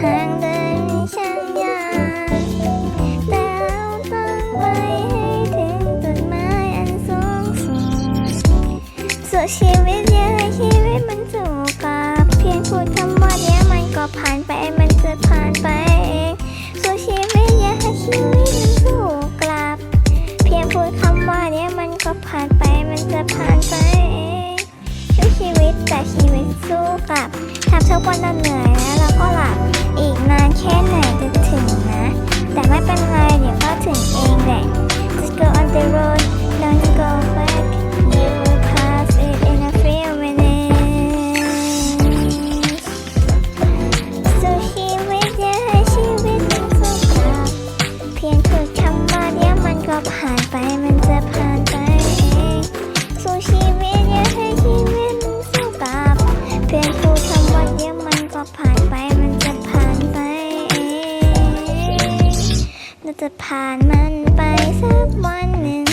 ทางเดินช่างยากแต่เราต้องไปให้ถึงจุดหมายอันสูงสุดส่วนชีวิตเยอะชีวิตมันสูงกับเพียงพูดคำว่าเนี้ยมันก็ผ่านไปมันจะผ่านไปเองส่วชีวิตเยอะชีวิตมันสูงกลับ เพียงพูดคำว่าเนี้ยมันก็ผ่านไปมันจะผ่านไปเองชีวิตแต่ชีวิตสู้กลับทำทุกวันเหนื่อย จะผ่านมันไปสักวันหนึ่ง